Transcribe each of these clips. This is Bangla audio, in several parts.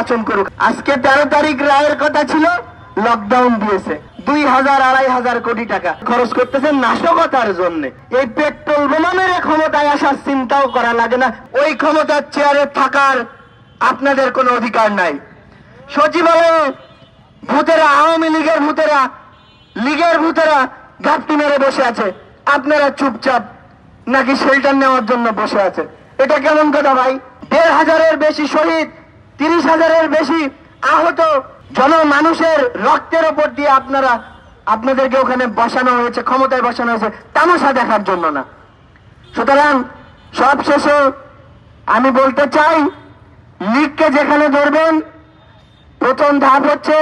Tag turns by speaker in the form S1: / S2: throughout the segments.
S1: নির্বাচন করুক। আজকে তেরো তারিখ রায়ের কথা ছিল লকডাউন দিয়েছে। দুই হাজার, আড়াই হাজার কোটি টাকা খরচ করতেছেন নাশকতার জন্য। এই পেট্রোল বোমা মেরে ক্ষমতায় আসার চিন্তাও করা লাগে না। ওই ক্ষমতার চেয়ারে থাকার আপনাদের কোনো অধিকার নাই। সচিবালয়ে ভূতেরা, আওয়ামী লীগের ভূতেরা লীগের ভূতেরা ঘাপটি মেরে বসে আছে। আপনারা চুপচাপ নাকি শেল্টার নেওয়ার জন্য বসে আছে। এটা কেমন কথা ভাই? দেড় হাজারের বেশি শহীদ তিরিশ হাজারের বেশি আহত জন মানুষের রক্তের ওপর দিয়ে আপনারা, আপনাদেরকে ওখানে বসানো হয়েছে, ক্ষমতায় বসানো হয়েছে, তামাশা দেখার জন্য না। সুতরাং সব শেষে আমি বলতে চাই, লীগকে যেখানে ধরবেন, প্রথম ধাপ হচ্ছে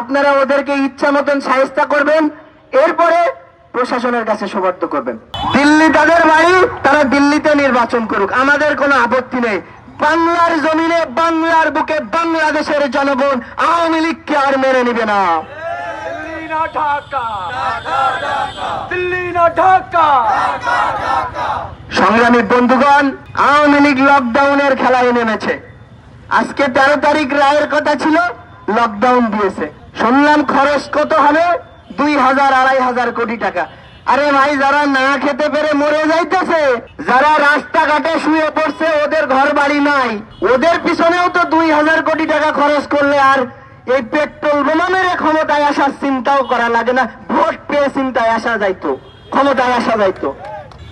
S1: আপনারা ওদেরকে ইচ্ছা মতন সাহিস্তা করবেন, এরপরে প্রশাসনের কাছে সুবর্দ করবেন। দিল্লি তাদের বাড়ি, তারা দিল্লিতে নির্বাচন করুক। আমাদের কোনো আপত্তি নেই। বাংলার জমিনে বাংলার বুকে বাংলাদেশের জনগণ আওয়ামী লীগকে আর মেনে নিবে না। সংগ্রামী বন্ধুগণ আওয়ামী লীগ লকডাউনের খেলায় নেমেছে। আজকে তেরো তারিখ রায়ের কথা ছিল লকডাউন দিয়েছে। শুনলাম খরচ কত হবে? দুই হাজার আড়াই হাজার কোটি টাকা। আরে ভাই যারা না খেতে পেরে মরে যাইতেছে যারা রাস্তাঘাটে শুয়ে পড়ছে বাড়ি নাই। ওদের পিছনেও তো দুই হাজার কোটি টাকা খরচ করলে আর এই পেট্রোল বোমা মেরে ক্ষমতায় আসার চিন্তাও করা লাগে না। ভোট পেয়ে চিন্তায় আসা যাইতো, ক্ষমতায় আসা যাইতো।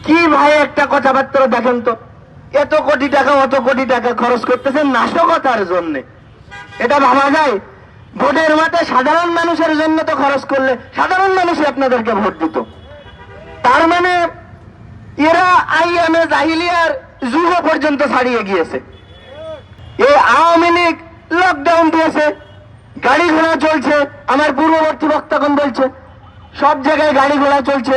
S1: কি ভাই একটা কথাবার্তা দেখেন তো, এত কোটি টাকা, অত কোটি টাকা খরচ করতেছেন নাশকতার জন্য। এটা ভাবা যায়? ভোটের মাঠে সাধারণ মানুষের জন্য তো খরচ করলে সাধারণ মানুষই আপনাদেরকে ভোট দিত। তার মানে এরা আইএমএ, জাহিলিয়ার যুগ পর্যন্ত ছাড়িয়ে গিয়েছে। এই আওয়ামী লীগ লকডাউন দিয়েছে। গাড়ি ঘোড়া চলছে, আমার পূর্ববর্তী বক্তাগণ বলছে। সব জায়গায় গাড়ি ঘোড়া চলছে।